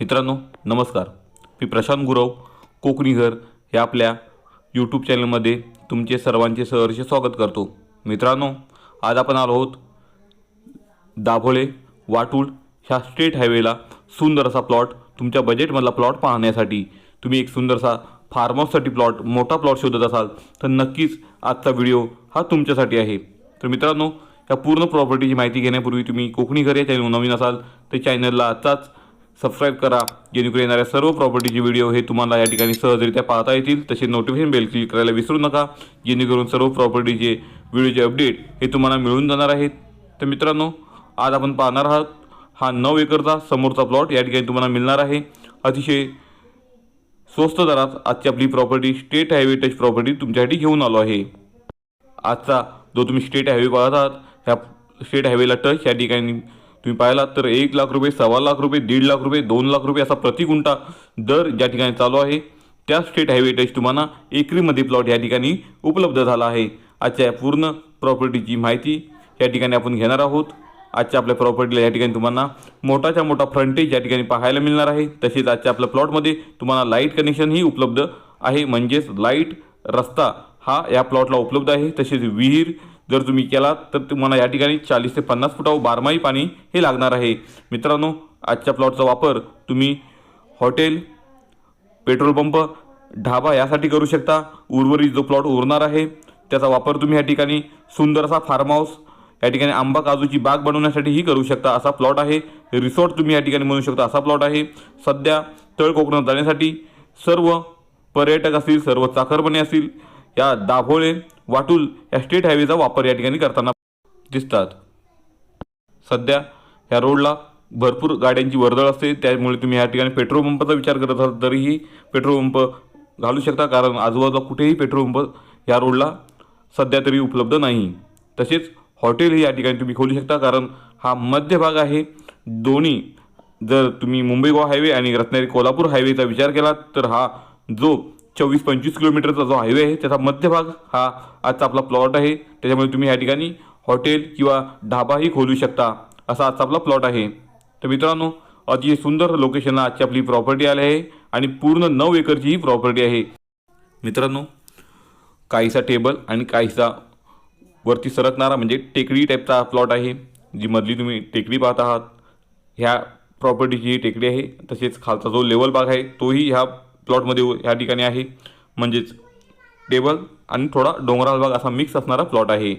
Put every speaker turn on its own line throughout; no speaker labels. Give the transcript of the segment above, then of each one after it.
मित्रांनो नमस्कार. मी प्रशांत गुरव कोकणी घर या आपल्या यूट्यूब चॅनलमध्ये तुमचे सर्वांचे सहर्ष स्वागत करतो. मित्रांनो आज आपण आलो आहोत दाभोळे वाटूळ ह्या स्टेट हायवेला सुंदर असा प्लॉट तुमच्या बजेटमधला प्लॉट पाहण्यासाठी. तुम्ही एक सुंदरसा फार्म हाऊससाठी प्लॉट मोठा प्लॉट शोधत असाल तर नक्कीच आजचा व्हिडिओ हा तुमच्यासाठी आहे. तर मित्रांनो या पूर्ण प्रॉपर्टीची माहिती घेण्यापूर्वी तुम्ही कोकणी घर या चॅनल नवीन असाल तर चॅनलला आत्ताच सबस्क्राईब करा जेणेकरून येणाऱ्या सर्व प्रॉपर्टीचे व्हिडिओ हे तुम्हाला या ठिकाणी सहजरित्या पाहता येतील. तसे नोटिफिकेशन बेल क्लिक करायला विसरू नका. जेणेकरून सर्व प्रॉपर्टीचे व्हिडिओचे अपडेट हे तुम्हाला मिळून जाणार आहेत. तर मित्रांनो आज आपण पाहणार आहात हा नऊ एकरचा समोरचा प्लॉट या ठिकाणी तुम्हाला मिळणार आहे. अतिशय स्वस्त दरात आजची आपली property state highway touch property तुमच्यासाठी घेऊन आलो आहे. आजचा जो तुम्ही स्टेट हायवे पाहत आहात ह्या स्टेट हायवेला टच या ठिकाणी तुम्ही पाहिलात तर एक लाख रुपये सव्वा लाख रुपये दीड लाख रुपये दोन लाख रुपये असा प्रति गुंठा दर ज्या ठिकाणी चालू आहे त्या स्टेट हायवे टच तुम्हाला एकरीमध्ये प्लॉट या ठिकाणी उपलब्ध झाला आहे. आजच्या या पूर्ण प्रॉपर्टीची माहिती या ठिकाणी आपण घेणार आहोत. आजच्या आपल्या प्रॉपर्टीला या ठिकाणी तुम्हाला मोठाच्या मोठा फ्रंटेज या ठिकाणी पाहायला मिळणार आहे. तसेच आजच्या आपल्या प्लॉटमध्ये तुम्हाला लाइट कनेक्शनही उपलब्ध आहे. म्हणजेच लाइट रस्ता हा या प्लॉटला उपलब्ध आहे. तसेच विहीर जर तुम्ही केलात तर तुम्हाला या ठिकाणी चाळीस ते पन्नास फुटावर बारमाही पाणी हे लागणार आहे. मित्रांनो आजच्या प्लॉटचा वापर तुम्ही हॉटेल पेट्रोल पंप ढाबा यासाठी करू शकता. उर्वरित जो प्लॉट उरणार आहे त्याचा वापर तुम्ही या ठिकाणी सुंदर असा फार्म हाऊस या ठिकाणी आंबा काजूची बाग बनवण्यासाठीही करू शकता. असा प्लॉट आहे. रिसॉर्ट तुम्ही या ठिकाणी म्हणू शकता. असा प्लॉट आहे. सध्या तळ कोकणात जाण्यासाठी सर्व पर्यटक असतील सर्व चाकरपणे असतील या दाभोळे वाटूल या स्टेट हायवेचा वापर या ठिकाणी करताना दिसतात. सध्या ह्या रोडला भरपूर गाड्यांची वर्दळ असते. त्यामुळे तुम्ही या ठिकाणी पेट्रोल पंपाचा विचार करत असाल तरीही पेट्रोल पंप घालू शकता. कारण आजूबाजूला कुठेही पेट्रोल पंप या रोडला सध्या तरी उपलब्ध नाही. तसेच हॉटेलही या ठिकाणी तुम्ही खोलू शकता. कारण हा मध्य भाग आहे. दोन्ही जर तुम्ही मुंबई गोवा हायवे आणि रत्नागिरी कोल्हापूर हायवेचा विचार केला तर हा जो चोवीस पंचवीस किलोमीटरचा जो हायवे आहे त्याचा मध्यभाग हा आजचा आपला प्लॉट आहे. त्याच्यामुळे तुम्ही या ठिकाणी हॉटेल किंवा ढाबाही खोलू शकता असा आजचा आपला प्लॉट आहे. तर मित्रांनो अतिशय सुंदर लोकेशनला आजची आपली प्रॉपर्टी आली आहे आणि पूर्ण नऊ एकरची ही प्रॉपर्टी आहे. मित्रांनो काहीसा टेबल आणि काहीसा वरती सरकणारा म्हणजे टेकडी टाईपचा प्लॉट आहे जी मधली तुम्ही टेकडी पाहत आहात. ह्या प्रॉपर्टीची ही टेकडी आहे तसेच खालचा जो लेवल भाग आहे तोही ह्या प्लॉटमध्ये ह्या ठिकाणी आहे. म्हणजेच टेबल आणि थोडा डोंगराळ भाग असा मिक्स असणारा प्लॉट आहे.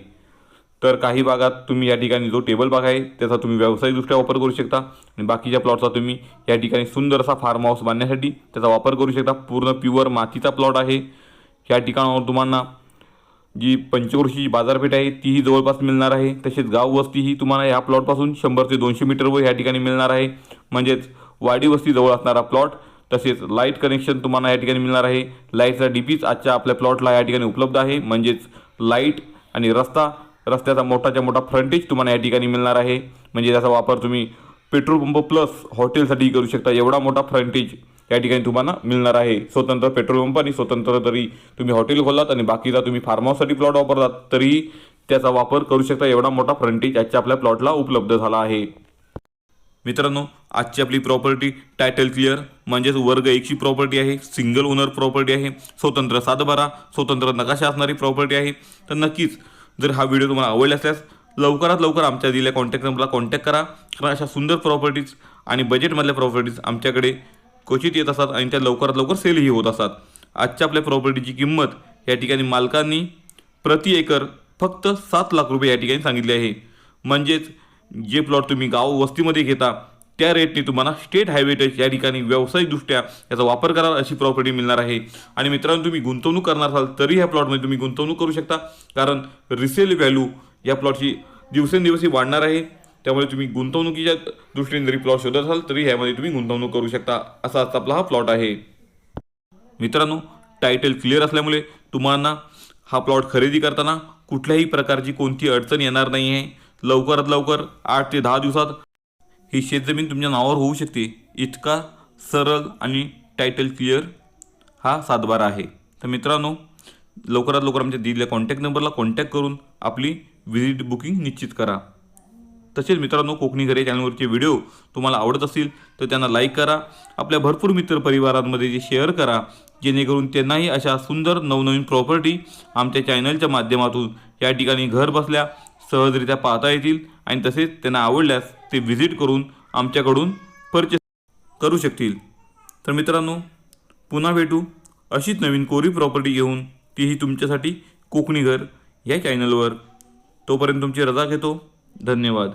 तर काही भागात तुम्ही या ठिकाणी जो टेबल भाग आहे त्याचा तुम्ही व्यावसायिकदृष्ट्या वापर करू शकता. आणि बाकीच्या प्लॉटचा तुम्ही या ठिकाणी सुंदर असा फार्म हाऊस बांधण्यासाठी त्याचा वापर करू शकता. पूर्ण प्युअर मातीचा प्लॉट आहे. ह्या ठिकाणावर तुम्हाला जी पंचवर्षीची बाजारपेठ आहे तीही जवळपास मिळणार आहे. तसेच गाववस्तीही तुम्हाला या प्लॉटपासून शंभर ते दोनशे मीटरवर या ठिकाणी मिळणार आहे. म्हणजेच वाडी वस्ती जवळ असणारा प्लॉट तसेच लाइट कनेक्शन तुम्हाला या ठिकाणी मिळणार आहे. लाईटचा डीपीच आजच्या आपल्या प्लॉटला या ठिकाणी उपलब्ध आहे. म्हणजेच लाइट आणि रस्ता रस्त्याचा मोठाच्या मोठा फ्रंटेज तुम्हाला या ठिकाणी मिळणार आहे. म्हणजे त्याचा वापर तुम्ही पेट्रोल पंप प्लस हॉटेलसाठी करू शकता. एवढा मोठा फ्रंटेज या ठिकाणी तुम्हाला मिळणार आहे. स्वतंत्र पेट्रोल पंप आणि स्वतंत्र तरी तुम्ही हॉटेल खोललात आणि बाकीचा तुम्ही फार्म हाऊससाठी प्लॉट वापरलात तरीही त्याचा वापर करू शकता. एवढा मोठा फ्रंटेज आजच्या आपल्या प्लॉटला उपलब्ध झाला आहे. मित्रांनो आजची आपली प्रॉपर्टी टायटल क्लिअर म्हणजेच वर्ग एकची प्रॉपर्टी आहे सिंगल ओनर प्रॉपर्टी आहे स्वतंत्र सातबारा स्वतंत्र नकाशा असणारी प्रॉपर्टी आहे. तर नक्कीच जर हा व्हिडिओ तुम्हाला आवडला असल्यास लवकरात लवकर आमच्या दिलेल्या कॉन्टॅक्ट नंबरला कॉन्टॅक्ट करा. कारण अशा सुंदर प्रॉपर्टीज आणि बजेटमधल्या प्रॉपर्टीज आमच्याकडे क्वचित येत असतात आणि त्या लवकरात लवकर सेलही होत असतात. आजच्या आपल्या प्रॉपर्टीची किंमत या ठिकाणी मालकांनी प्रति एकर फक्त सात लाख रुपये या ठिकाणी सांगितले आहे. म्हणजेच जे प्लॉट तुम्ही गाव वस्तीमध्ये घेता त्या रेटने तुम्हाला स्टेट हायवे टच या ठिकाणी व्यावसायिकदृष्ट्या याचा वापर कराल अशी प्रॉपर्टी मिळणार आहे. आणि मित्रांनो तुम्ही गुंतवणूक करणार असाल तरी ह्या प्लॉटमध्ये तुम्ही गुंतवणूक करू शकता. कारण रिसेल व्हॅल्यू या प्लॉटची दिवसेंदिवस ही वाढणार आहे. त्यामुळे तुम्ही गुंतवणुकीच्या दृष्टीने जरी प्लॉट शोधत असाल तरी ह्यामध्ये तुम्ही गुंतवणूक करू शकता. असा आजचा आपला हा प्लॉट आहे. मित्रांनो टायटल क्लिअर असल्यामुळे तुम्हाला हा प्लॉट खरेदी करताना कुठल्याही प्रकारची कोणती अडचण येणार नाही आहे लवकरात लवकर आठ ते दहा दिवसात ही शेतजमीन तुमच्या नावावर होऊ शकते. इतका सरळ आणि टायटल क्लिअर हा सातबारा आहे. तर मित्रांनो लवकरात लवकर आमच्या दिलेल्या कॉन्टॅक्ट नंबरला कॉन्टॅक्ट करून आपली व्हिजिट बुकिंग निश्चित करा. तसेच मित्रांनो कोकणी घरे चॅनलवरचे व्हिडिओ तुम्हाला आवडत असतील तर त्यांना लाईक करा. आपल्या भरपूर मित्रपरिवारांमध्ये जे शेअर करा जेणेकरून त्यांनाही अशा सुंदर नवनवीन प्रॉपर्टी आमच्या चॅनलच्या माध्यमातून या ठिकाणी घर बसल्या सहजरित्या पाहता येतील आणि तसेच त्यांना आवडल्यास ते व्हिजिट करून आमच्याकडून परचेस करू शकतील. तर मित्रांनो पुन्हा भेटू अशीच नवीन कोरी प्रॉपर्टी घेऊन. तीही तुमच्यासाठी कोकणी घर या चॅनलवर तोपर्यंत तुमची रजा घेतो. धन्यवाद.